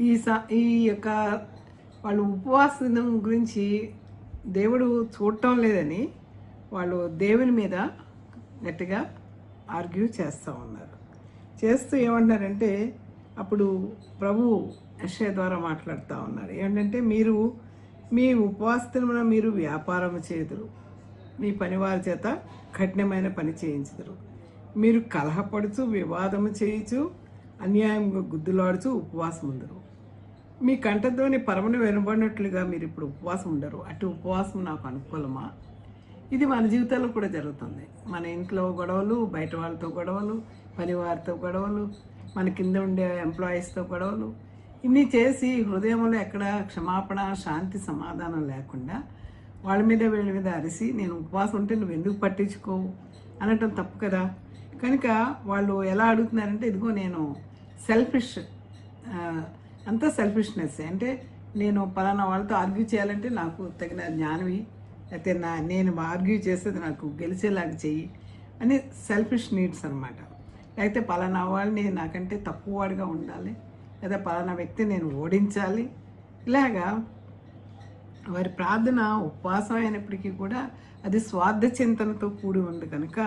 ఈ స ఈ యొక్క వాళ్ళు ఉపవాసం గురించి దేవుడు చూడటం లేదని వాళ్ళు దేవుని మీద గట్టిగా ఆర్గ్యూ చేస్తూ ఉన్నారు. చేస్తూ ఏమంటారంటే అప్పుడు ప్రభు యశయ ద్వారా మాట్లాడుతూ ఉన్నారు. ఏంటంటే మీరు మీ ఉపవాసమున మీరు వ్యాపారం చేదురు మీ పనివారి చేత కఠినమైన పని చేయించుదురు. మీరు కలహపడుచు వివాదము చేయించు అన్యాయంగా గుద్దులాడుచు ఉపవాసం ఉందరు మీ కంఠధ్వని పరమను వెనబడినట్లుగా మీరు ఇప్పుడు ఉపవాసం ఉండరు. అటు ఉపవాసం నాకు అనుకూలమా? ఇది మన జీవితాల్లో కూడా జరుగుతుంది. మన ఇంట్లో గొడవలు బయట వాళ్ళతో గొడవలు పనివారితో గొడవలు మన కింద ఉండే ఎంప్లాయీస్తో గొడవలు. ఇన్ని చేసి హృదయంలో ఎక్కడ క్షమాపణ శాంతి సమాధానం లేకుండా వాళ్ళ మీద వీళ్ళ మీద అరిసి నేను ఉపవాసం ఉంటే నువ్వు ఎందుకు పట్టించుకోవు అనటం తప్పు కదా. కనుక వాళ్ళు ఎలా అడుగుతున్నారంటే ఇదిగో నేను సెల్ఫిష్ అంతా సెల్ఫిష్నెస్ అంటే నేను పలానా వాళ్ళతో ఆర్గ్యూ చేయాలంటే నాకు తగిన జ్ఞానవి అయితే నా నేను ఆర్గ్యూ చేసేది నాకు గెలిచేలాగా చెయ్యి అని సెల్ఫిష్ నీడ్స్ అనమాట అయితే పలానా వాళ్ళని నాకంటే తక్కువ వాడిగా ఉండాలి లేదా పలానా వ్యక్తి నేను ఓడించాలి. ఇలాగా వారి ప్రార్థన ఉపవాసం అయినప్పటికీ కూడా అది స్వార్థ చింతనతో కూడి ఉంది కనుక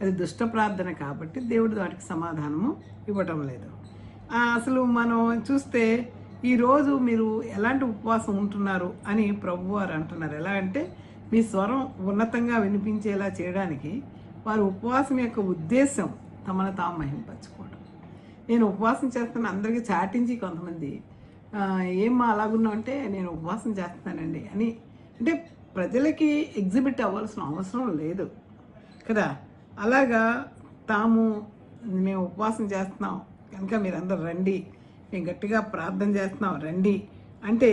అది దుష్ట ప్రార్థన కాబట్టి దేవుడు వాటికి సమాధానము ఇవ్వటం లేదు. అసలు మనం చూస్తే ఈరోజు మీరు ఎలాంటి ఉపవాసం ఉంటున్నారు అని ప్రభువారు అంటున్నారు. ఎలా అంటే మీ స్వరం ఉన్నతంగా వినిపించేలా చేయడానికి వారి ఉపవాసం యొక్క ఉద్దేశం తమను తాము మహింపరచుకోవడం. నేను ఉపవాసం చేస్తున్న అందరికీ చాటించి కొంతమంది ఏం ఏమ్మా అలాగున్నా అంటే నేను ఉపవాసం చేస్తానండి అని. అంటే ప్రజలకి ఎగ్జిబిట్ అవ్వాల్సిన అవసరం లేదు కదా. అలాగా తాము మేము ఉపవాసం చేస్తున్నాం కనుక మీరందరూ రండి. మేము గట్టిగా ప్రార్థన చేస్తున్నాం రండి. అంటే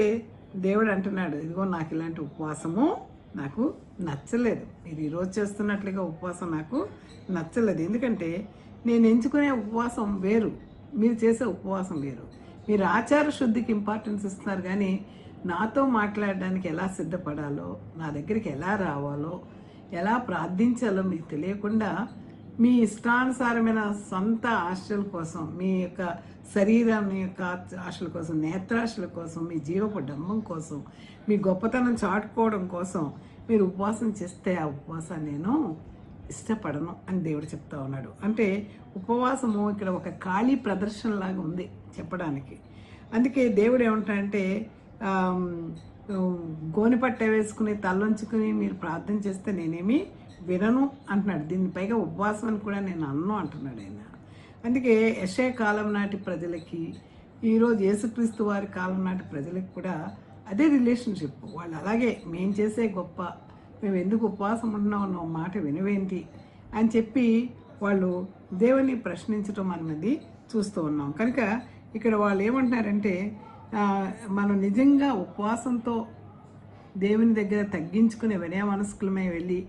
దేవుడు అంటున్నాడు ఇదిగో నాకు ఇలాంటి ఉపవాసము నాకు నచ్చలేదు. మీరు ఈరోజు చేస్తున్నట్లుగా ఉపవాసం నాకు నచ్చలేదు. ఎందుకంటే నేను ఎంచుకునే ఉపవాసం వేరు మీరు చేసే ఉపవాసం వేరు. మీరు ఆచార శుద్ధికి ఇంపార్టెన్స్ ఇస్తున్నారు కానీ నాతో మాట్లాడడానికి ఎలా సిద్ధపడాలో నా దగ్గరికి ఎలా రావాలో ఎలా ప్రార్థించాలో మీకు తెలియకుండా మీ ఇష్టానుసారమైన సొంత ఆశల కోసం మీ యొక్క శరీరం యొక్క ఆశల కోసం నేత్రాశల కోసం మీ జీవపు డంబం కోసం మీ గొప్పతనం చాటుకోవడం కోసం మీరు ఉపవాసం చేస్తే ఆ ఉపవాసాన్ని నేను ఇష్టపడను అని దేవుడు చెప్తా ఉన్నాడు. అంటే ఉపవాసము ఇక్కడ ఒక ఖాళీ ప్రదర్శనలాగా ఉంది చెప్పడానికి. అందుకే దేవుడు ఏమంటాడంటే ఆమ్, గోనిపట్ట వేసుకుని తలొంచుకుని మీరు ప్రార్థన చేస్తే నేనేమి వినను అంటున్నాడు. దీని పైగా ఉపవాసం అని కూడా నేను అన్ను అంటున్నాడు ఆయన. అందుకే యశయ కాలం నాటి ప్రజలకి ఈరోజు యేసుక్రీస్తు వారి కాలం నాటి ప్రజలకి కూడా అదే రిలేషన్షిప్. వాళ్ళు అలాగే మేము చేసే గొప్ప మేము ఎందుకు ఉపవాసం ఉన్నాం అన్న మాట వినవేంటి అని చెప్పి వాళ్ళు దేవుని ప్రశ్నించడం అనేది చూస్తూ ఉన్నాం. కనుక ఇక్కడ వాళ్ళు ఏమంటున్నారంటే మనం నిజంగా ఉపవాసంతో దేవుని దగ్గర తగ్గించుకునే వినయ మనస్కులమే వెళ్ళి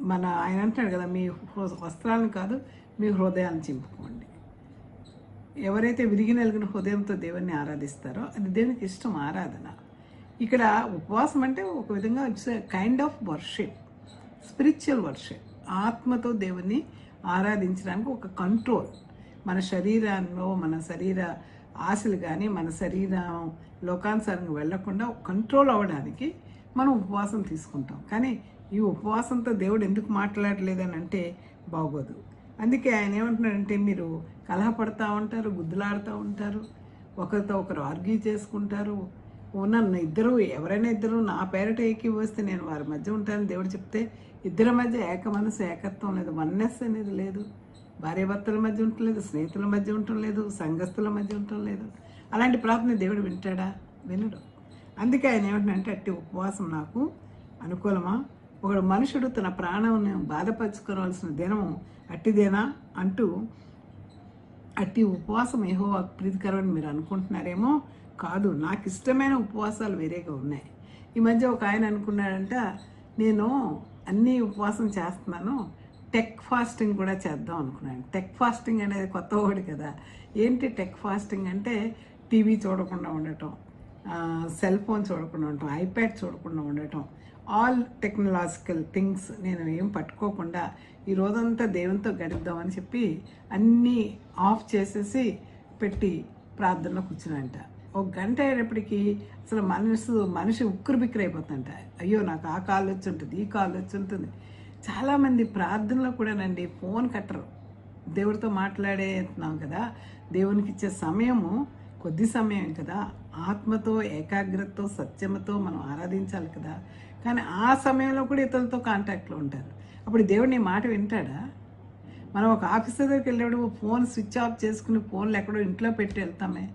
మన ఆయన అంటాడు కదా మీ వస్త్రాలను కాదు మీ హృదయాన్ని చింపుకోండి. ఎవరైతే విరిగి నలిగిన హృదయంతో దేవుణ్ణి ఆరాధిస్తారో అది దేవునికి ఇష్టం ఆరాధన. ఇక్కడ ఉపవాసం అంటే ఒక విధంగా it's kind of worship spiritual worship. ఆత్మతో దేవుణ్ణి ఆరాధించడానికి ఒక కంట్రోల్. మన శరీరంలో మన శరీర ఆశలు కానీ మన శరీరం లోకానుసారంగా వెళ్ళకుండా కంట్రోల్ అవ్వడానికి మనం ఉపవాసం తీసుకుంటాం. కానీ ఈ ఉపవాసంతో దేవుడు ఎందుకు మాట్లాడలేదని అంటే బాగోదు. అందుకే ఆయన ఏమంటున్నాడంటే మీరు కలహపడతా ఉంటారు గుద్దులాడుతూ ఉంటారు ఒకరితో ఒకరు ఆర్గ్యూ చేసుకుంటారు. ఉన్న ఇద్దరు ఎవరైనా ఇద్దరు నా పేరట ఏకీ వస్తే నేను వారి మధ్య ఉంటానని దేవుడు చెప్తే ఇద్దరి మధ్య ఏక మనసు ఏకత్వం లేదు వన్నెస్ అనేది లేదు. భార్యాభర్తల మధ్య ఉండలేదు స్నేహితుల మధ్య ఉండటం లేదు సంఘస్థుల మధ్య ఉండటం లేదు. అలాంటి ప్రార్థన దేవుడు వింటాడా? వినడు. అందుకే ఆయన ఏమంటున్నాడంటే అట్టి ఉపవాసం నాకు అనుకూలమా? ఒక మనుషుడు తన ప్రాణం బాధపరచుకోవాల్సిన దినము అట్టిదేనా అంటూ అట్టి ఉపవాసం ఏహో ప్రీతికరమని మీరు అనుకుంటున్నారేమో కాదు. నాకు ఇష్టమైన ఉపవాసాలు వేరేగా ఉన్నాయి. ఈ మధ్య ఒక ఆయన అనుకున్నాడంట నేను అన్ని ఉపవాసం చేస్తున్నాను టెక్ ఫాస్టింగ్ కూడా చేద్దాం అనుకున్నాను టెక్ ఫాస్టింగ్ అనేది కొత్త ఒకటి కదా. ఏంటి టెక్ ఫాస్టింగ్ అంటే? టీవీ చూడకుండా ఉండటం సెల్ ఫోన్ చూడకుండా ఉండటం ఐప్యాడ్ చూడకుండా ఉండటం. ఆల్ టెక్నాలజికల్ థింగ్స్ నేను ఏం పట్టుకోకుండా ఈ రోజంతా దేవునితో గడిద్దామని చెప్పి అన్నీ ఆఫ్ చేసేసి పెట్టి ప్రార్థనలో కూర్చునంట ఒక గంట అయ్యేటప్పటికి అసలు మనసు మనిషి ఉక్కురు బిక్కురు అయిపోతుందంట అయ్యో నాకు ఆ కాల్ వచ్చి ఉంటుంది ఈ కాల్ వచ్చి ఉంటుంది. చాలామంది ప్రార్థనలో కూడానండి ఫోన్ కట్టరు. దేవుడితో మాట్లాడేస్తున్నాం కదా దేవునికి ఇచ్చే సమయము కొద్ది సమయం కదా. ఆత్మతో ఏకాగ్రతతో సత్యమతో మనం ఆరాధించాలి కదా. కానీ ఆ సమయంలో కూడా ఇతరులతో కాంటాక్ట్లో ఉంటారు. అప్పుడు దేవుడు నీ మాట వింటాడా? మనం ఒక ఆఫీసర్ దగ్గరికి వెళ్ళేటప్పుడు ఫోన్ స్విచ్ ఆఫ్ చేసుకుని ఫోన్లు ఎక్కడో ఇంట్లో పెట్టి వెళ్తామే.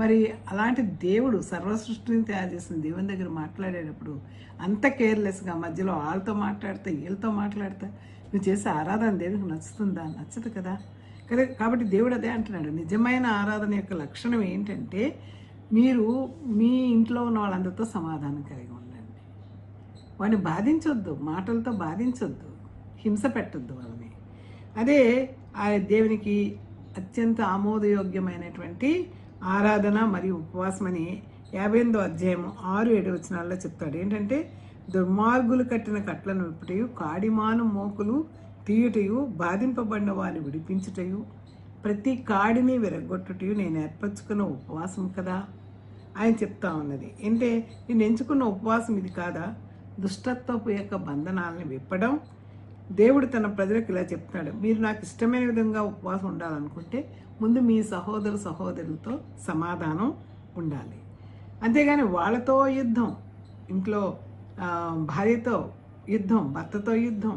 మరి అలాంటి దేవుడు సర్వసృష్టిని తయారు చేసిన దేవుని దగ్గర మాట్లాడేటప్పుడు అంత కేర్లెస్గా మధ్యలో వాళ్ళతో మాట్లాడితే వీళ్ళతో మాట్లాడతా నువ్వు చేసే ఆరాధన దేవునికి నచ్చుతుందా? నచ్చదు కదా. కదా కాబట్టి దేవుడు అదే అంటున్నాడు. నిజమైన ఆరాధన యొక్క లక్షణం ఏంటంటే మీరు మీ ఇంట్లో ఉన్న వాళ్ళందరితో సమాధానం కలిగి ఉండండి. వాడిని బాధించొద్దు మాటలతో బాధించొద్దు హింస పెట్టొద్దు వాళ్ళని. అదే ఆ దేవునికి అత్యంత ఆమోదయోగ్యమైనటువంటి ఆరాధన మరియు ఉపవాసం అని యాభై ఎనిమిదో అధ్యాయం ఆరు ఏడు వచనాల్లో చెప్తాడు. ఏంటంటే దుర్మార్గులు కట్టిన కట్లను విప్పుటయు కాడిమాను మోకులు తీయుటయు బాధింపబడిన వారిని విడిపించుటయు ప్రతి కాడిని విరగొట్టుటయు నేను ఏర్పరచుకున్న ఉపవాసం కదా. ఆయన చెప్తా ఉన్నది. అంటే నేను ఎంచుకున్న ఉపవాసం ఇది కాదా? దుష్టత్వపు యొక్క బంధనాలను విప్పడం. దేవుడు తన ప్రజలకు ఇలా చెప్తాడు. మీరు నాకు ఇష్టమైన విధంగా ఉపవాసం ఉండాలనుకుంటే ముందు మీ సహోదరు సహోదరులతో సమాధానం ఉండాలి. అంతేగాని వాళ్ళతో యుద్ధం ఇంట్లో భార్యతో యుద్ధం భర్తతో యుద్ధం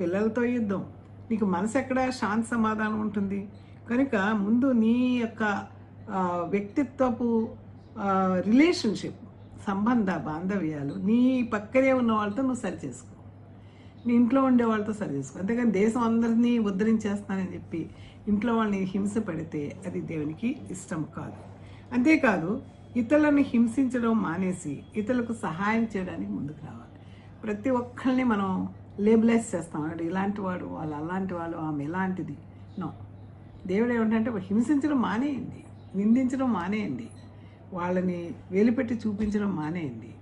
పిల్లలతో యుద్ధం నీకు మనసు ఎక్కడ శాంతి సమాధానం ఉంటుంది? కనుక ముందు నీ యొక్క వ్యక్తిత్వపు రిలేషన్షిప్ సంబంధ బాంధవ్యాలు నీ పక్కనే ఉన్న వాళ్ళతో నువ్వు సరి చేసుకో. నీ ఇంట్లో ఉండే వాళ్ళతో సరి చేసుకో. అంతేకాని దేశం అందరినీ ఉద్ధరించేస్తానని చెప్పి ఇంట్లో వాళ్ళని హింస పెడితే అది దేవునికి ఇష్టం కాదు. అంతేకాదు ఇతరులను హింసించడం మానేసి ఇతరులకు సహాయం చేయడానికి ముందుకు రావాలి. ప్రతి ఒక్కరిని మనం లేబులైజ్ చేస్తాం. వాడు ఇలాంటి వాడు వాళ్ళు అలాంటి వాళ్ళు ఆమె ఎలాంటిది నో. దేవుడు ఏమిటంటే హింసించడం మానేయండి. నిందించడం మానేయండి. వాళ్ళని వేలుపెట్టి చూపించడం మానేయండి.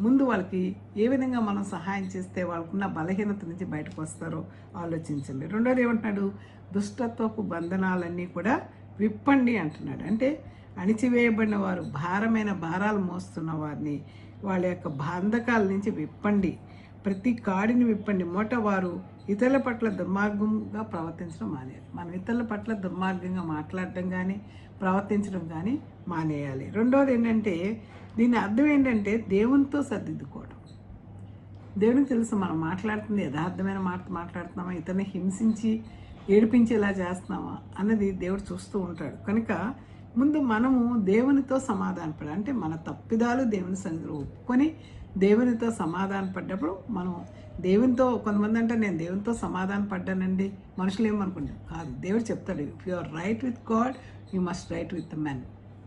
ముందు వాళ్ళకి ఏ విధంగా మనం సహాయం చేస్తే వాళ్ళకున్న బలహీనత నుంచి బయటకు వస్తారో ఆలోచించండి. రెండోది ఏమంటున్నాడు? దుష్టత్వపు బంధనాలన్నీ కూడా విప్పండి అంటున్నాడు. అంటే అణిచివేయబడిన వారు భారమైన భారాలు మోస్తున్న వారిని వాళ్ళ యొక్క బంధకాల నుంచి విప్పండి. ప్రతి కాడిని విప్పండి. మొట వారు ఇతరుల పట్ల దుర్మార్గంగా ప్రవర్తించడం మానేయాలి. మనం ఇతరుల పట్ల దుర్మార్గంగా మాట్లాడటం కానీ ప్రవర్తించడం కానీ మానేయాలి. రెండవది ఏంటంటే దీని అర్థం ఏంటంటే దేవునితో సర్దిద్దుకోవడం. దేవునికి తెలుసు మనం మాట్లాడుతుంది యథార్థమైన మాట మాట్లాడుతున్నామా ఇతన్ని హింసించి ఏడిపించేలా చేస్తున్నామా అన్నది దేవుడు చూస్తూ ఉంటాడు. కనుక ముందు మనము దేవునితో సమాధానపడాలి. అంటే మన తప్పిదాలు దేవుని సన్నిధిలో ఒప్పుకొని దేవునితో సమాధాన పడ్డప్పుడు మనం దేవునితో కొంతమంది అంటే నేను దేవునితో సమాధాన పడ్డానండి. మనుషులు ఏమనుకుంటారు? కాదు. దేవుడు చెప్తాడు if you are right with God you must right with men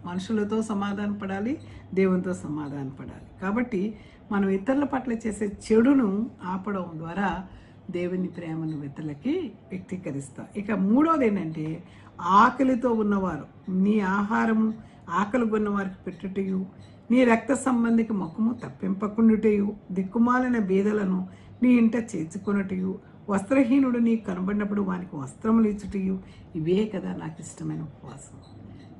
మనుషులతో సమాధాన పడాలి దేవునితో సమాధాన పడాలి. కాబట్టి మనం ఇతరుల పట్ల చేసే చెడును ఆపడం ద్వారా దేవుని ప్రేమను ఇతరులకి వ్యక్తీకరిస్తాం. ఇక మూడోది ఏంటంటే ఆకలితో ఉన్నవారు నీ ఆహారము ఆకలి కొన్న వారికి పెట్టుటయు నీ రక్త సంబంధికి ముఖము తప్పింపకుండుటయు దిక్కుమాలిన బీదలను నీ ఇంట చేర్చుకొనుటయు వస్త్రహీనుడు నీకు కనబడినప్పుడు వానికి వస్త్రములు ఇచ్చుటయు ఇవే కదా నాకు ఇష్టమైన ఉపవాసం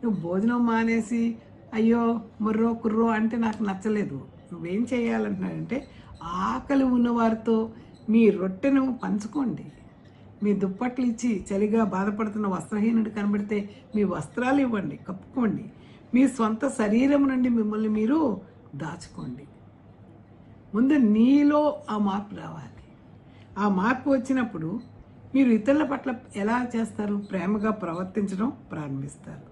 నువ్వు భోజనం మానేసి అయ్యో ముర్రో కుర్రో అంటే నాకు నచ్చలేదు. నువ్వేం చేయాలంటున్నాడంటే ఆకలి ఉన్నవారితో మీ రొట్టెను పంచుకోండి. మీ దుప్పట్లు ఇచ్చి చలిగా బాధపడుతున్న వస్త్రహీనుడు కనబడితే మీ వస్త్రాలు ఇవ్వండి కప్పుకోండి. మీ సొంత శరీరం నుండి మిమ్మల్ని మీరు దాచుకోండి. ముందు నీలో ఆ మార్పు రావాలి. ఆ మార్పు వచ్చినప్పుడు మీరు ఇతరుల పట్ల ఎలా చేస్తారు? ప్రేమగా ప్రవర్తించడం ప్రారంభిస్తారు.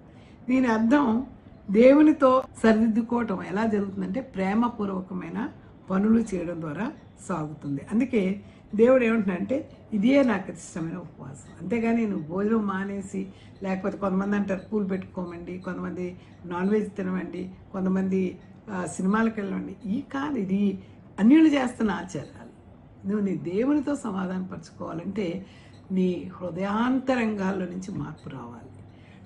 దీని అర్థం దేవునితో సరిదిద్దుకోవటం ఎలా జరుగుతుందంటే ప్రేమపూర్వకమైన పనులు చేయడం ద్వారా సాగుతుంది. అందుకే దేవుడు ఏమంటున్నాడంటే ఇదే నాకు ఇష్టమైన ఉపవాసం. అంతేగాని నువ్వు భోజనం మానేసి లేకపోతే కొంతమంది అంటారు పూలు పెట్టుకోమండి కొంతమంది నాన్ వెజ్ తినమండి కొంతమంది సినిమాలకు వెళ్ళండి ఈ కాదు ఇది అన్యులు చేస్తున్న ఆచారాలు. నువ్వు నీ దేవునితో సమాధానం పరచుకోవాలంటే నీ హృదయాంతరంగాల్లో నుంచి మార్పు రావాలి.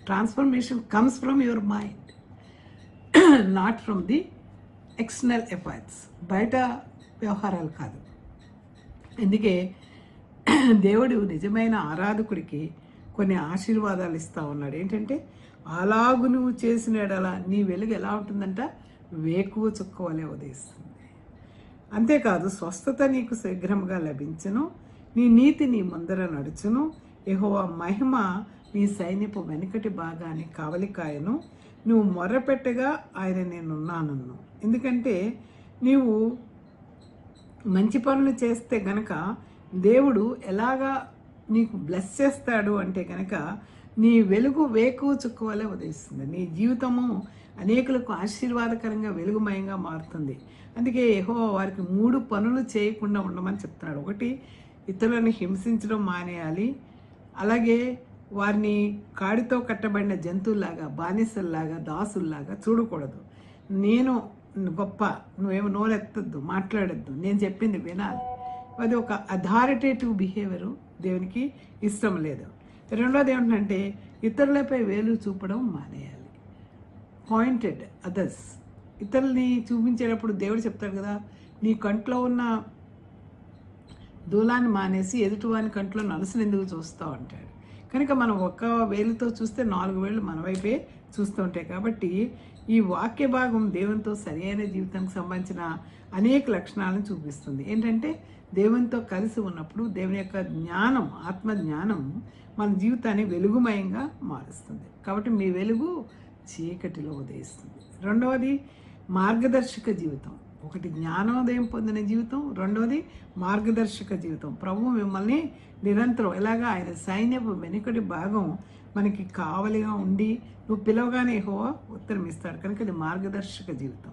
Transformation comes from your mind not from the external efforts బయట వ్యవహారాలు కాదు. అందుకే దేవుడు నిజమైన ఆరాధకుడికి కొన్ని ఆశీర్వాదాలు ఇస్తా ఉన్నాడు. ఏంటంటే అలాగు నువ్వు చేసిన నీ వెలుగు ఎలా ఉంటుందంట? వేకువ చుక్కవలే ఉదయిస్తుంది. అంతేకాదు స్వస్థత నీకు శీఘ్రముగా లభించను. నీ నీతి నీ ముందర నడుచును. యహోవా మహిమ నీ సైన్యపు వెనుకటి భాగాన్ని కావలికాయను. నువ్వు మొర్రపెట్టగా ఆయన నేనున్నానన్ను. ఎందుకంటే నీవు మంచి పనులు చేస్తే గనక దేవుడు ఎలాగా నీకు బ్లెస్ చేస్తాడు అంటే గనక నీ వెలుగు వేకు చుక్క ఉదయిస్తుంది. నీ జీవితము అనేకులకు ఆశీర్వాదకరంగా వెలుగుమయంగా మారుతుంది. అందుకే ఏహో వారికి మూడు పనులు చేయకుండా ఉండమని చెప్తున్నాడు. ఒకటి ఇతరులను హింసించడం మానేయాలి. అలాగే వారిని కాడితో కట్టబడిన జంతువుల్లాగా బానిసల్లాగా దాసుల్లాగా చూడకూడదు. నేను గొప్ప నువ్వేమో నోరెత్తద్దు మాట్లాడద్దు. నేను చెప్పింది వినాలి. అది ఒక అథారిటేటివ్ బిహేవియర్ దేవునికి ఇష్టం లేదు. రెండోది ఏమిటంటే ఇతరులపై వేలు చూపడం మానేయాలి. పాయింటెడ్ అదర్స్ ఇతరుల్ని చూపించేటప్పుడు దేవుడు చెప్తాడు కదా నీ కంట్లో ఉన్న దూలాన్ని మానేసి ఎదుటివాని కంట్లో నలుసుని ఎందుకు చూస్తావు అంటాడు. కనుక మనం ఒక్క వేలుతో చూస్తే నాలుగు వేలు మన వైపే చూస్తూ ఉంటాయి కాబట్టి ఈ వాక్య భాగం దేవునితో సరైన జీవితానికి సంబంధించిన అనేక లక్షణాలను చూపిస్తుంది. ఏంటంటే దేవునితో కలిసి ఉన్నప్పుడు దేవుని యొక్క జ్ఞానం ఆత్మ జ్ఞానం మన జీవితాన్ని వెలుగుమయంగా మారుస్తుంది. కాబట్టి మీ వెలుగు చీకటిలో ఉదయిస్తుంది. రెండవది మార్గదర్శక జీవితం. ఒకటి జ్ఞానోదయం పొందిన జీవితం. రెండవది మార్గదర్శక జీవితం. ప్రభు మిమ్మల్ని నిరంతరం ఎలాగా ఆయన సైన్యపు వెనుకటి భాగం మనకి కావలిగా ఉండి నువ్వు పిలవగానే హో ఉత్తరం ఇస్తాడు. కనుక ఇది మార్గదర్శక జీవితం.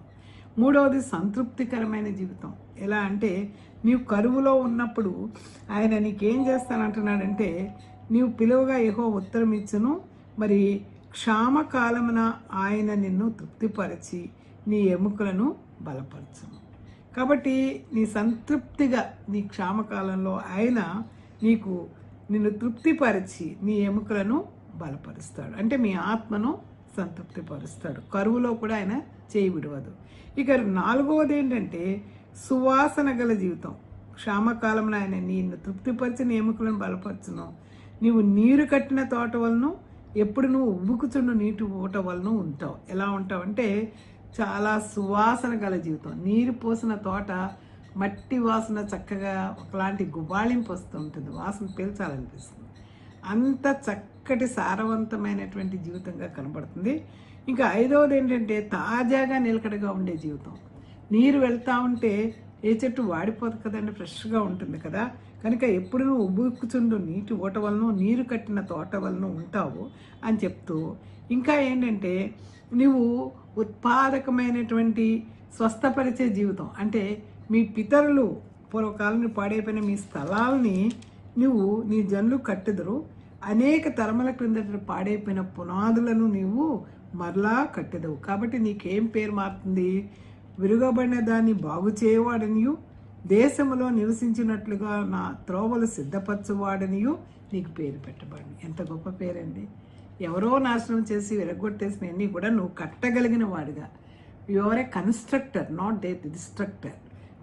మూడవది సంతృప్తికరమైన జీవితం. ఎలా అంటే నీవు కరువులో ఉన్నప్పుడు ఆయన నీకేం చేస్తానంటున్నాడంటే నీవు పిలువగా ఏహో ఉత్తరం ఇచ్చును మరి క్షామకాలమున ఆయన నిన్ను తృప్తిపరచి నీ ఎముకలను బలపరచును. కాబట్టి నీ సంతృప్తిగా నీ క్షామకాలంలో ఆయన నీకు నిన్ను తృప్తిపరిచి నీ ఎముకలను బలపరుస్తాడు. అంటే మీ ఆత్మను సంతృప్తిపరుస్తాడు. కరువులో కూడా ఆయన చేయి విడవదు. ఇక నాలుగవది ఏంటంటే సువాసన గల జీవితం. క్షామకాలంలో ఆయన నిన్ను తృప్తిపరిచి ఎముకలను బలపరచును. నీవు నీరు కట్టిన తోట వలన ఎప్పుడు నువ్వు ఉబ్బుకుచుండు నీటి ఊట వలన ఉంటావు. ఎలా ఉంటావు అంటే చాలా సువాసన గల జీవితం. నీరు పోసిన తోట మట్టి వాసన చక్కగా ఒకలాంటి గుబాళింపు వస్తూ ఉంటుంది. వాసన పీల్చాలనిపిస్తుంది. అంత చక్కటి సారవంతమైనటువంటి జీవితంగా కనబడుతుంది. ఇంకా ఐదవది ఏంటంటే తాజాగా నిలకడగా ఉండే జీవితం. నీరు వెళ్తా ఉంటే ఏ చెట్టు వాడిపోదు కదండి ఫ్రెష్గా ఉంటుంది కదా. కనుక ఎప్పుడు నువ్వు నీటి ఓట వలన నీరు కట్టిన తోట వలన ఉంటావు అని చెప్తూ ఇంకా ఏంటంటే నువ్వు ఉత్పాదకమైనటువంటి స్వస్థపరిచే జీవితం. అంటే మీ పితరులు పూర్వకాలని పాడైపోయిన మీ స్థలాల్ని నువ్వు నీ జనులు కట్టెదరు. అనేక తరమల క్రిందట పాడైపోయిన పునాదులను నీవు మరలా కట్టెదవు. కాబట్టి నీకేం పేరు మారుతుంది? విరుగబడిన దాన్ని బాగు చేయవాడనియు. దేశంలో నివసించినట్లుగా నా త్రోవలు సిద్ధపరచువాడనియు. నీకు పేరు పెట్టబడి ఎంత గొప్ప పేరండి. ఎవరో నాశనం చేసి విరగొట్టేసినవన్నీ కూడా నువ్వు కట్టగలిగిన వాడిగా. Your a constructor not the destructor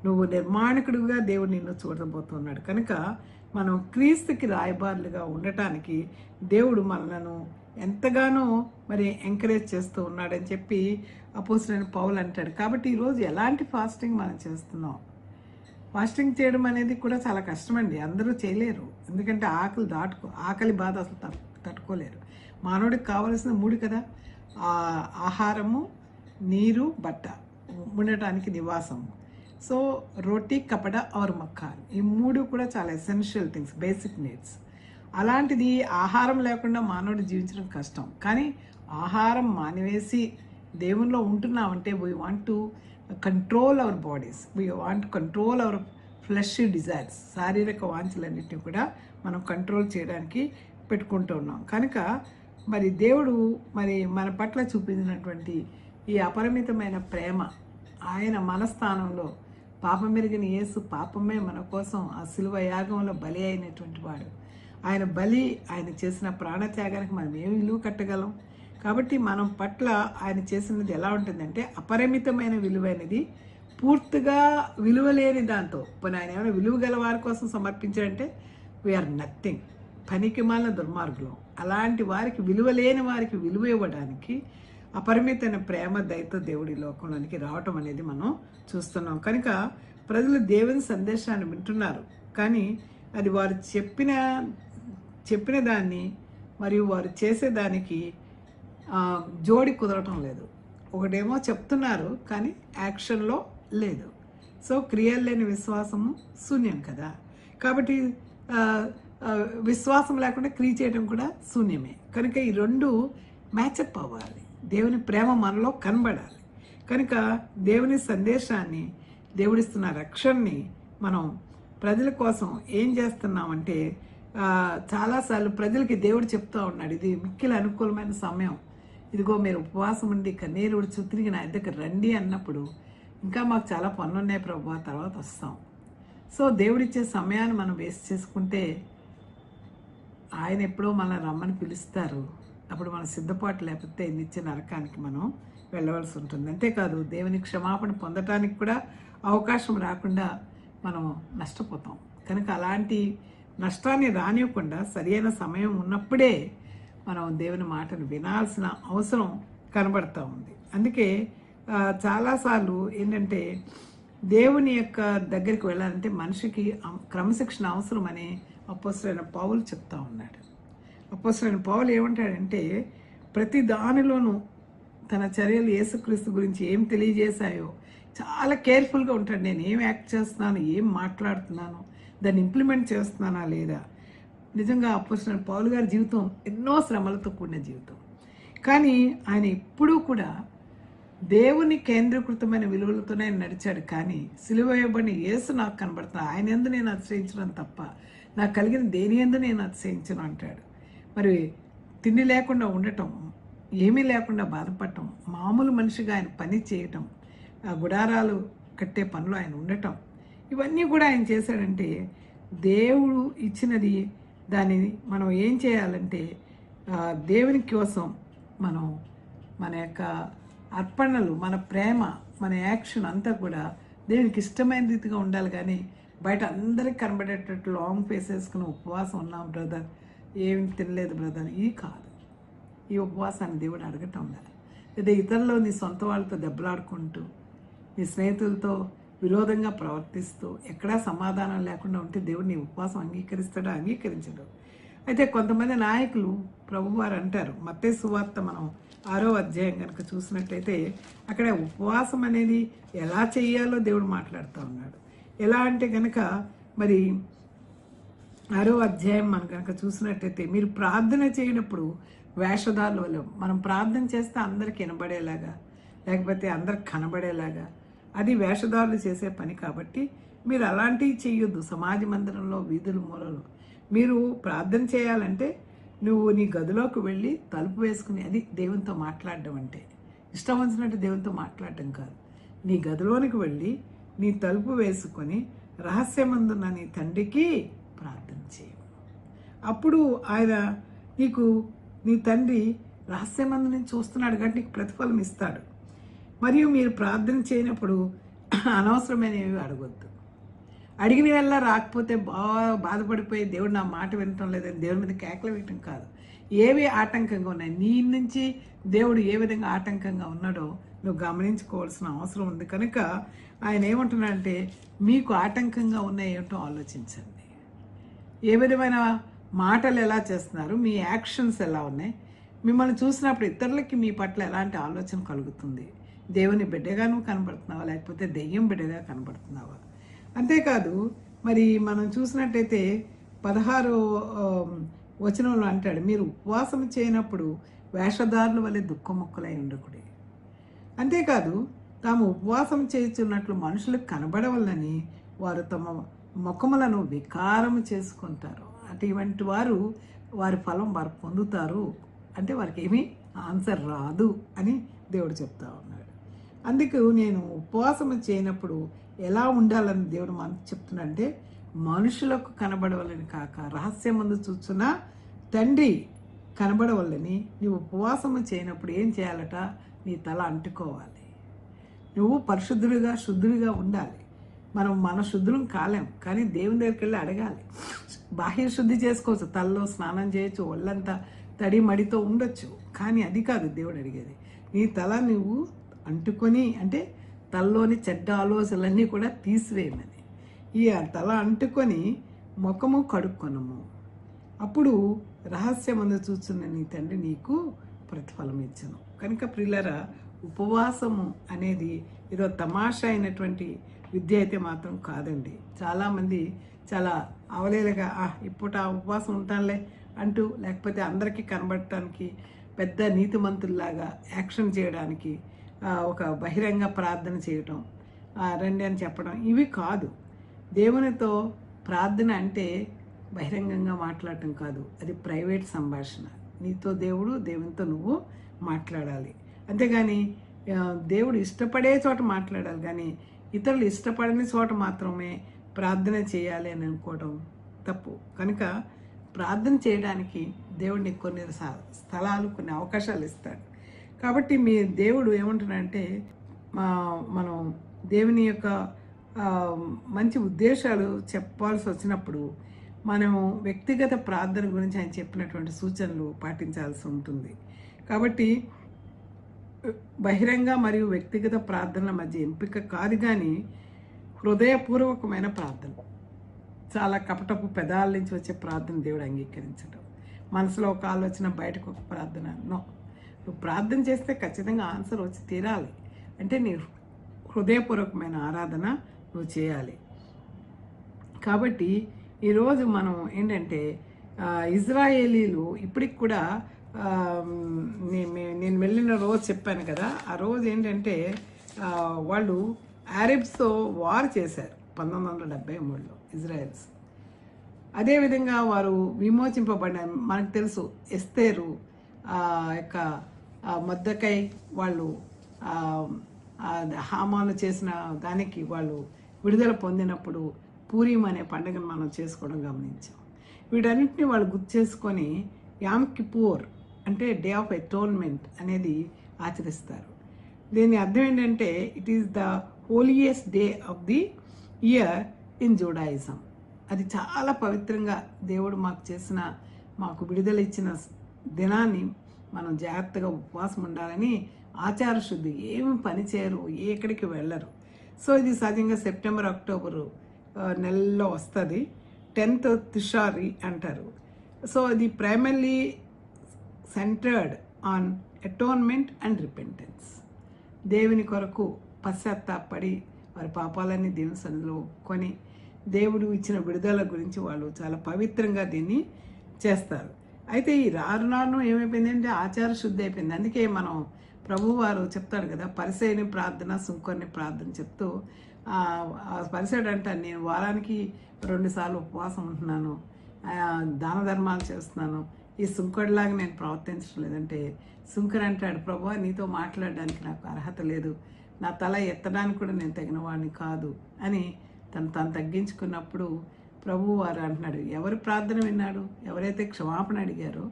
నువ్వు నిర్మాణకుడిగా దేవుడు నిన్ను చూడబోతున్నాడు. కనుక మనం క్రీస్తుకి రాయబారులుగా ఉండటానికి దేవుడు మనలను ఎంతగానో మరి ఎంకరేజ్ చేస్తూ ఉన్నాడని చెప్పి అపోసిన పౌలు అంటాడు. కాబట్టి ఈరోజు ఎలాంటి ఫాస్టింగ్ మనం చేస్తున్నాం? ఫాస్టింగ్ చేయడం అనేది కూడా చాలా కష్టమండి. అందరూ చేయలేరు. ఎందుకంటే ఆకలి దాటుకో ఆకలి బాధ అసలు తట్టుకోలేరు. మానవుడికి కావలసిన మూడు కదా? ఆ ఆహారము నీరు బట్ట. ఉండటానికి నివాసము. So roti కపడ are Makkhan. ఈ మూడు కూడా చాలా ఎసెన్షియల్ థింగ్స్ బేసిక్ నీడ్స్ అలాంటిది ఆహారం లేకుండా మానవుడు జీవించడం కష్టం. కానీ ఆహారం మానివేసి దేవునిలో ఉంటున్నామంటే we want to control our bodies we want control our flesh desires శారీరక వాంఛలన్నింటినీ కూడా మనం కంట్రోల్ చేయడానికి పెట్టుకుంటూ ఉన్నాం. కనుక మరి దేవుడు మరి మన పట్ల చూపించినటువంటి ఈ అపరిమితమైన ప్రేమ ఆయన మన పాపమెరిగిన పాపం యేసు పాపమే మన కోసం ఆ శిలువ యాగంలో బలి అయినటువంటి వాడు. ఆయన బలి ఆయన చేసిన ప్రాణత్యాగానికి మనం ఏం విలువ కట్టగలం? కాబట్టి మనం పట్ల ఆయన చేసినది ఎలా ఉంటుందంటే అపరిమితమైన విలువైనది పూర్తిగా విలువ లేని దాంతో. పోనీ ఆయన ఏమైనా విలువ గల వారి కోసం సమర్పించాడంటే వీఆర్ నథింగ్ పనికి మాలిన దుర్మార్గులం. అలాంటి వారికి విలువ లేని వారికి విలువ ఇవ్వడానికి అపరిమితమైన ప్రేమ దయతో దేవుడి లోకంలోనికి రావటం అనేది మనం చూస్తున్నాం. కనుక ప్రజలు దేవుని సందేశాన్ని వింటున్నారు. కానీ అది వారు చెప్పిన చెప్పిన దాన్ని మరియు వారు చేసేదానికి జోడి కుదరటం లేదు. ఒకటేమో చెప్తున్నారు కానీ యాక్షన్లో లేదు. సో క్రియలు లేని విశ్వాసము శూన్యం కదా. కాబట్టి విశ్వాసం లేకుండా క్రియ చేయడం కూడా శూన్యమే. కనుక ఈ రెండు మ్యాచప్ అవ్వాలి. దేవుని ప్రేమ మనలో కనబడాలి. కనుక దేవుని సందేశాన్ని దేవుడిస్తున్న రక్షణని మనం ప్రజల కోసం ఏం చేస్తున్నామంటే చాలాసార్లు ప్రజలకి దేవుడు చెప్తూ ఉన్నాడు ఇది మిక్కిలి అనుకూలమైన సమయం. ఇదిగో మీరు ఉపవాసం ఉండి కన్నీరు ఉడిచి తిరిగి నా దగ్గర రండి అన్నప్పుడు ఇంకా మాకు చాలా పనులు ఉన్నాయి ప్రభు తర్వాత వస్తాం. సో దేవుడిచ్చే సమయాన్ని మనం వేస్ట్ చేసుకుంటే ఆయన ఎప్పుడో మన రమ్మని పిలుస్తారు. అప్పుడు మన సిద్ధపాటు లేకపోతే నిత్య నరకానికి మనం వెళ్ళవలసి ఉంటుంది. అంతేకాదు దేవుని క్షమాపణ పొందటానికి కూడా అవకాశం రాకుండా మనం నష్టపోతాం. కనుక అలాంటి నష్టాన్ని రానివ్వకుండా సరైన సమయం ఉన్నప్పుడే మనం దేవుని మాటను వినాల్సిన అవసరం కనబడతా ఉంది. అందుకే చాలాసార్లు ఏంటంటే దేవుని యొక్క దగ్గరికి వెళ్ళాలంటే మనిషికి క్రమశిక్షణ అవసరమని అపోసరైన పావులు చెప్తా ఉన్నాడు. అపోసరైన పావులు ఏమంటాడంటే ప్రతి దానిలోనూ తన చర్యలు యేసుక్రీస్తు గురించి ఏం తెలియజేశాయో చాలా కేర్ఫుల్గా ఉంటాడు. నేను ఏం యాక్ట్ చేస్తున్నాను ఏం మాట్లాడుతున్నాను దాన్ని ఇంప్లిమెంట్ చేస్తున్నానా లేదా? నిజంగా అపోసిన పావులు గారి జీవితం ఎన్నో శ్రమలతో కూడిన జీవితం. కానీ ఆయన ఎప్పుడూ కూడా దేవుని కేంద్రీకృతమైన విలువలతోనే ఆయన నడిచాడు. కానీ సిలువయబడిన యేసు నాకు కనబడుతున్నా ఆయన ఎందు నేను అతిశయించడం తప్ప నాకు కలిగిన దేని ఎందు నేను అతిశయించను అంటాడు. మరి తిండి లేకుండా ఉండటం ఏమీ లేకుండా బాధపడటం మామూలు మనిషిగా ఆయన పని చేయటం ఆ గుడారాలు కట్టే పనులు ఆయన ఉండటం ఇవన్నీ కూడా ఆయన చేశాడంటే దేవుడు ఇచ్చినది దానిని మనం ఏం చేయాలంటే దేవుని కోసం మనం మన యొక్క అర్పణలు మన ప్రేమ మన యాక్షన్ అంతా కూడా దేవునికి ఇష్టమైన రీతిగా ఉండాలి. కానీ బయట అందరికి కనబడేటట్టు లాంగ్ ఫేస్ వేసుకుని ఉపవాసం ఉన్నాం బ్రదర్. ఏం తినలేదు బ్రదర్ ఈ కాదు. ఈ ఉపవాసాన్ని దేవుడు అడగటం లేదు లేదా ఇతరులు నీ సొంత వాళ్ళతో దెబ్బలాడుకుంటూ నీ స్నేహితులతో విరోధంగా ప్రవర్తిస్తూ ఎక్కడా సమాధానం లేకుండా ఉంటే దేవుడు నీ ఉపవాసం అంగీకరిస్తాడో? అంగీకరించడు. అయితే కొంతమంది నాయకులు ప్రభువారు అంటారు మత్తే సువార్త మనం ఆరో అధ్యాయం కనుక చూసినట్టయితే అక్కడ ఉపవాసం అనేది ఎలా చేయాలో దేవుడు మాట్లాడుతూ ఉన్నాడు. ఎలా అంటే కనుక మరి ఆరో అధ్యాయం మనం కనుక చూసినట్టయితే మీరు ప్రార్థన చేయనప్పుడు వేషధారుల వల్ల మనం ప్రార్థన చేస్తే అందరికి వినబడేలాగా లేకపోతే అందరికి కనబడేలాగా అది వేషధారులు చేసే పని కాబట్టి మీరు అలాంటివి చేయొద్దు. సమాజ మందిరంలో వీధుల మూలలో. మీరు ప్రార్థన చేయాలంటే నువ్వు నీ గదిలోకి వెళ్ళి తలుపు వేసుకుని అది దేవునితో మాట్లాడడం అంటే. ఇష్టం వచ్చినట్టు దేవునితో మాట్లాడడం కాదు. నీ గదిలోనికి వెళ్ళి నీ తలుపు వేసుకొని రహస్యమందున్న నీ తండ్రికి ప్రార్థన చేయ. అప్పుడు ఆయన నీకు నీ తండ్రి రహస్యమందు నేను చూస్తున్నాడు కాబట్టి నీకు ప్రతిఫలం ఇస్తాడు. మరియు మీరు ప్రార్థన చేయనప్పుడు అనవసరమైనవి అడగొద్దు. అడిగిన వల్ల రాకపోతే బాగా బాధపడిపోయి దేవుడు నా మాట వినటం లేదని దేవుడి మీద కేకలు వేయటం కాదు. ఏవి ఆటంకంగా ఉన్నాయి? నీ నుంచి దేవుడు ఏ విధంగా ఆటంకంగా ఉన్నాడో నువ్వు గమనించుకోవాల్సిన అవసరం ఉంది. కనుక ఆయన ఏమంటున్నాడంటే మీకు ఆటంకంగా ఉన్నాయి ఏమిటో ఆలోచించండి. ఏ విధమైన మాటలు ఎలా చేస్తున్నారు? మీ యాక్షన్స్ ఎలా ఉన్నాయి? మిమ్మల్ని చూసినప్పుడు ఇతరులకి మీ పట్ల ఎలాంటి ఆలోచన కలుగుతుంది? దేవుని బిడ్డగా నువ్వు కనబడుతున్నావా? లేకపోతే దెయ్యం బిడ్డగా కనబడుతున్నావా? అంతేకాదు మరి మనం చూసినట్టయితే పదహారు వచనంలో అంటాడు మీరు ఉపవాసం చేయనప్పుడు వేషధారుల వలె దుఃఖముక్కలై ఉండకుడి. అంతేకాదు తాము ఉపవాసం చేస్తున్నట్లు మనుషులకు కనబడవల్లని వారు తమ ముఖములను వికారం చేసుకుంటారు. అటువంటి వారు వారి ఫలం వారు పొందుతారు. అంటే వారికి ఏమీ ఆన్సర్ రాదు అని దేవుడు చెప్తా ఉన్నాడు. అందుకు నేను ఉపవాసం చేయనప్పుడు ఎలా ఉండాలని దేవుడు మనకు చెప్తున్నాడంటే మనుషులకు కనబడవలని కాక రహస్యం ముందు చూస్తున్న తండ్రి కనబడవల్లని నీవు ఉపవాసము చేయనప్పుడు ఏం చేయాలట? నీ తల అంటుకోవాలి. నువ్వు పరిశుద్ధుడిగా శుద్ధుడిగా ఉండాలి. మనం మన శుద్ధులం కాలేం కానీ దేవుని దగ్గరికి వెళ్ళి అడగాలి. బాహ్య శుద్ధి చేసుకోవచ్చు. తలలో స్నానం చేయొచ్చు ఒళ్ళంతా తడి మడితో ఉండొచ్చు. కానీ అది కాదు దేవుడు అడిగేది. నీ తల నువ్వు అంటుకొని అంటే తలలోని చెడ్డ ఆలోచనలన్నీ కూడా తీసివేయమని. ఈ తల అంటుకొని ముఖము కడుక్కొనము. అప్పుడు రహస్యమందు చూస్తున్న నీ తండ్రి నీకు ప్రతిఫలం ఇచ్చను. కనుక ప్రిల్లరా ఉపవాసము అనేది ఏదో తమాషా అయినటువంటి విద్య అయితే మాత్రం కాదండి. చాలామంది చాలా అవలేలుగా "ఆ, ఇప్పుడు ఆ ఉపవాసం ఉంటానులే అంటూ లేకపోతే అందరికీ కనబడటానికి పెద్ద నీతిమంతుల్లాగా యాక్షన్ చేయడానికి ఒక బహిరంగ ప్రార్థన చేయటం ఆ, రండి అని చెప్పడం ఇవి కాదు. దేవునితో ప్రార్థన అంటే బహిరంగంగా మాట్లాడటం కాదు. అది ప్రైవేట్ సంభాషణ. నీతో దేవుడు దేవునితో నువ్వు మాట్లాడాలి. అంతేగాని దేవుడు ఇష్టపడే చోట మాట్లాడాలి. కానీ ఇతరులు ఇష్టపడని చోట మాత్రమే ప్రార్థన చేయాలి అని అనుకోవడం తప్పు. కనుక ప్రార్థన చేయడానికి దేవుడిని కొన్ని స్థలాలు కొన్ని అవకాశాలు ఇస్తాడు. కాబట్టి మీ దేవుడు ఏమంటున్నాడంటే మా మనం దేవుని యొక్క మంచి ఉద్దేశాలు చెప్పాల్సి వచ్చినప్పుడు మనము వ్యక్తిగత ప్రార్థన గురించి ఆయన చెప్పినటువంటి సూచనలు పాటించాల్సి ఉంటుంది. కాబట్టి బహిరంగ మరియు వ్యక్తిగత ప్రార్థనల మధ్య ఎంపిక కాదు కానీ హృదయపూర్వకమైన ప్రార్థన. చాలా కపటపు పెదాల నుంచి వచ్చే ప్రార్థన దేవుడు అంగీకరించడం. మనసులో ఒక ఆలోచన బయటకు ఒక ప్రార్థన. నో. నువ్వు ప్రార్థన చేస్తే ఖచ్చితంగా ఆన్సర్ వచ్చి తీరాలి. అంటే నీ హృదయపూర్వకమైన ఆరాధన నువ్వు చేయాలి. కాబట్టి ఈరోజు మనం ఏంటంటే ఇజ్రాయేలీలు ఇప్పటికి కూడా నేను వెళ్ళిన రోజు చెప్పాను కదా ఆ రోజు ఏంటంటే వాళ్ళు అరబ్స్తో వార్ చేశారు పంతొమ్మిది వందల డెబ్బై మూడులో ఇజ్రాయెల్స్. అదేవిధంగా వారు విమోచింపబడిన మనకు తెలుసు ఎస్తేరు ఆ యొక్క మద్దకై వాళ్ళు హామాను హామాలు చేసిన దానికి వాళ్ళు విడుదల పొందినప్పుడు పూరిం అనే పండుగను మనం చేసుకోవడం గమనించాం. వీటన్నిటిని వాళ్ళు గుర్తు చేసుకొని యామ్ కిపూర్ అంటే డే ఆఫ్ అటోన్మెంట్ అనేది ఆచరిస్తారు. దీని అర్థం ఏంటంటే it is the holiest day of the year in Judaism అది చాలా పవిత్రంగా దేవుడు మాకు చేసిన మాకు విడుదల ఇచ్చిన దినాన్ని మనం జాగ్రత్తగా ఉపవాసం ఉండాలని ఆచార శుద్ధి. ఏమి పని చేయరు ఎక్కడికి వెళ్ళరు. సో ఇది సహజంగా సెప్టెంబర్ అక్టోబరు నెలలో వస్తుంది. టెన్త్ తుషారి అంటారు. సో ఇది primarily centered on atonement and repentance దేవుని కొరకు పశ్చాత్తాపడి వారి పాపాలన్నీ దేవుని సన్నిధిలో ఒప్పుకొని దేవుడు ఇచ్చిన విడుదల గురించి వాళ్ళు చాలా పవిత్రంగా దీన్ని చేస్తారు. అయితే ఈ రారు రాను ఏమైపోయిందంటే ఆచార శుద్ధి అయిపోయింది. అందుకే మనం ప్రభువారు చెప్తాడు కదా పరిసైని ప్రార్థన సుంకర్ని ప్రార్థన చెప్తూ ఆ, అంటాను నేను వారానికి రెండుసార్లు ఉపవాసం ఉంటున్నాను దాన ధర్మాలు చేస్తున్నాను ఈ సుంకడిలాగా నేను ప్రవర్తించడం లేదంటే సుంకర్ అంటాడు ప్రభా నీతో మాట్లాడడానికి నాకు అర్హత లేదు. నా తల ఎత్తడానికి కూడా నేను తగిన వాడిని కాదు అని తను తను తగ్గించుకున్నప్పుడు ప్రభు వారు అంటున్నాడు ఎవరు ప్రార్థన విన్నాడు? ఎవరైతే క్షమాపణ అడిగారో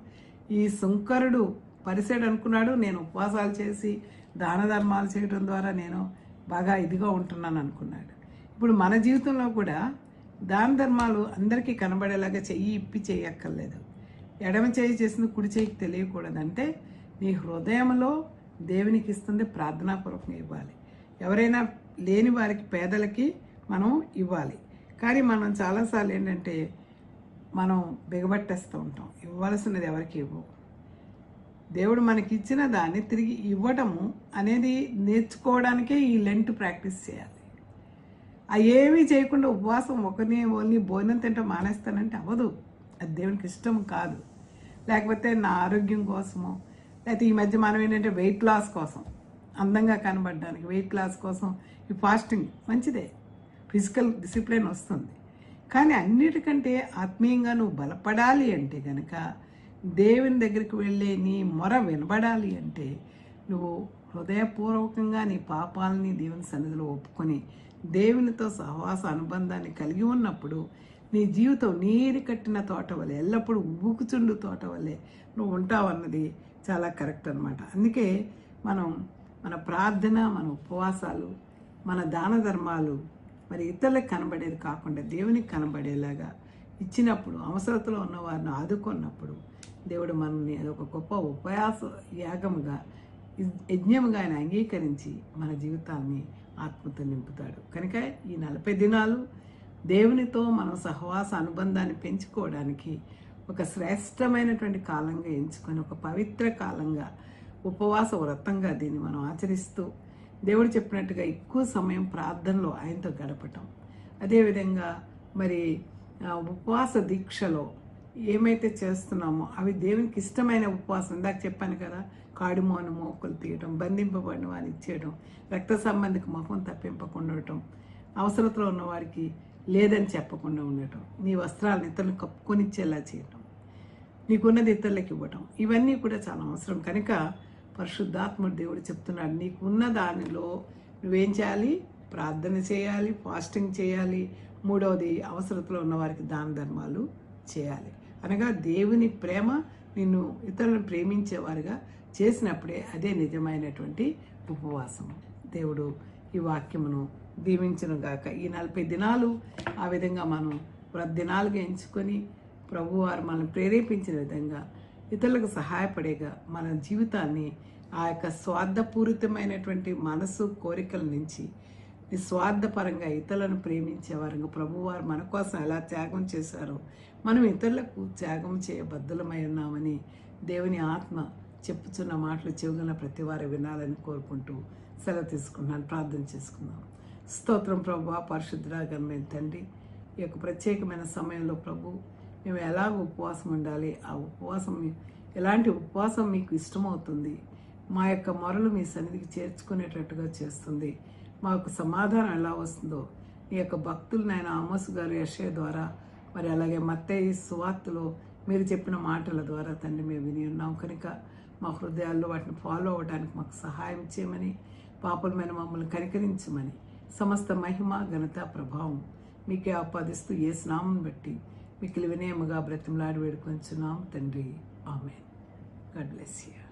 ఈ సుంకరుడు పరిసెడు అనుకున్నాడు. నేను ఉపవాసాలు చేసి దాన ధర్మాలు చేయడం ద్వారా నేను బాగా ఇదిగా ఉంటున్నాను అనుకున్నాడు. ఇప్పుడు మన జీవితంలో కూడా దాన ధర్మాలు అందరికీ కనబడేలాగా చెయ్యి ఇప్పి చేయక్కర్లేదు ఎడమ చేయి చేసింది కుడి చేయికి తెలియకూడదంటే నీ హృదయంలో దేవునికి ఇస్తుంది ప్రార్థనాపూర్వకంగా ఇవ్వాలి. ఎవరైనా లేని వారికి పేదలకి మనం ఇవ్వాలి. కానీ మనం చాలాసార్లు ఏంటంటే మనం బిగబట్టేస్తూ ఉంటాం. ఇవ్వాల్సినది ఎవరికి ఇవ్వవు దేవుడు మనకి ఇచ్చిన దాన్ని తిరిగి ఇవ్వటము అనేది నేర్చుకోవడానికే ఈ లెంట్ ప్రాక్టీస్ చేయాలి. ఆ ఏమీ చేయకుండా ఉపవాసం ఒకరిని ఓన్లీ భోజనం తింటే మానేస్తానంటే అవ్వదు. అది దేవునికి ఇష్టం కాదు. లేకపోతే నా ఆరోగ్యం కోసమో లేకపోతే ఈ మధ్య మనం ఏంటంటే వెయిట్ లాస్ కోసం అందంగా కనబడడానికి వెయిట్ లాస్ కోసం ఈ ఫాస్టింగ్ మంచిదే. ఫిజికల్ డిసిప్లిన్ వస్తుంది. కానీ అన్నిటికంటే ఆత్మీయంగా నువ్వు బలపడాలి అంటే కనుక దేవుని దగ్గరికి వెళ్ళే నీ మొర వినబడాలి అంటే నువ్వు హృదయపూర్వకంగా నీ పాపాలని దేవుని సన్నిధిలో ఒప్పుకొని దేవునితో సహవాస అనుబంధాన్ని కలిగి ఉన్నప్పుడు నీ జీవితం నీరు కట్టిన తోట వలె ఎల్లప్పుడూ ఉబ్బుకుచుండు తోట వలె నువ్వు ఉంటావు అన్నది చాలా కరెక్ట్ అనమాట అందుకే మనం మన ప్రార్థన మన ఉపవాసాలు మన దాన ధర్మాలు మరి ఇతరులకు కనబడేది కాకుండా దేవునికి కనబడేలాగా ఇచ్చినప్పుడు అవసరతలో ఉన్న వారిని ఆదుకున్నప్పుడు దేవుడు మనల్ని అది ఒక గొప్ప ఉపయాస యాగముగా యజ్ఞముగా ఆయన అంగీకరించి మన జీవితాన్ని ఆత్మతో నింపుతాడు. కనుక ఈ నలభై దినాలు దేవునితో మనం సహవాస అనుబంధాన్ని పెంచుకోవడానికి ఒక శ్రేష్టమైనటువంటి కాలంగా ఎంచుకొని ఒక పవిత్ర కాలంగా ఉపవాస వ్రతంగా దీన్ని మనం ఆచరిస్తూ దేవుడు చెప్పినట్టుగా ఎక్కువ సమయం ప్రార్థనలో ఆయనతో గడపటం. అదేవిధంగా మరి ఉపవాస దీక్షలో ఏమైతే చేస్తున్నామో అవి దేవునికి ఇష్టమైన ఉపవాసం. ఇందాక చెప్పాను కదా కాడిమోను మోకులు తీయటం బంధింపబడిన వారిని ఇచ్చేయడం రక్త సంబంధిక ముఖం తప్పింపకుండా అవసరతలో ఉన్నవారికి లేదని చెప్పకుండా ఉండటం నీ వస్త్రాలను ఇతరులు కప్పుకొనిచ్చేలా చేయటం నీకున్నది ఇతరులకు ఇవ్వటం ఇవన్నీ కూడా చాలా అవసరం. కనుక పరిశుద్ధాత్మ దేవుడు చెప్తున్నాడు నీకున్న దానిలో నువ్వేం చేయాలి? ప్రార్థన చేయాలి ఫాస్టింగ్ చేయాలి మూడవది అవసరతలో ఉన్న వారికి దాన ధర్మాలు చేయాలి. అనగా దేవుని ప్రేమ నిన్ను ఇతరులను ప్రేమించేవారుగా చేసినప్పుడే అదే నిజమైనటువంటి ఉపవాసం దేవుడు ఈ వాక్యమును దీవించను గాక. ఈ నలభై దినాలు ఆ విధంగా మనం దినాలుగా ఎంచుకొని ప్రభువారు మనల్ని ప్రేరేపించిన విధంగా ఇతరులకు సహాయపడేగా మన జీవితాన్ని ఆ యొక్క స్వార్థపూరితమైనటువంటి మనసు కోరికల నుంచి నిస్వార్థపరంగా ఇతరులను ప్రేమించే వారంగా ప్రభువారు మన కోసం ఎలా త్యాగం చేశారో మనం ఇతరులకు త్యాగం చేయబద్ధులమై ఉన్నామని దేవుని ఆత్మ చెప్పుచున్న మాటలు చెవుగల ప్రతి వారు వినాలని కోరుకుంటూ సెలవు తీసుకుంటున్నాను. ప్రార్థన చేసుకుందాం. స్తోత్రం ప్రభు పరిశుద్ధురా గణమైన తండ్రి. ఈ యొక్క ప్రత్యేకమైన సమయంలో ప్రభు మేము ఎలాగ ఉపవాసం ఉండాలి? ఆ ఉపవాసం ఎలాంటి ఉపవాసం మీకు ఇష్టమవుతుంది? మా యొక్క మొరలు మీ సన్నిధికి చేర్చుకునేటట్టుగా చేస్తుంది. మాకు సమాధానం ఎలా వస్తుందో మీ యొక్క భక్తులు నాయన ఆమోస్ గారు యశయ ద్వారా మరి అలాగే మత్తయ్య సువార్తలో మీరు చెప్పిన మాటల ద్వారా తండ్రి మేము విని ఉన్నాం కనుక మా హృదయాల్లో వాటిని ఫాలో అవ్వడానికి మాకు సహాయం చేయమని పాపలమైన మమ్మల్ని కనికరించమని. సమస్త మహిమ ఘనత ప్రభావం మీకే ఆపాదిస్తూ ఏ స్నామం బట్టి మీకు వినయముగా బ్రతిమలాడి వేడుకొంచున్నాం తండ్రి. ఆమె గాడ్ బ్లెస్ యూ.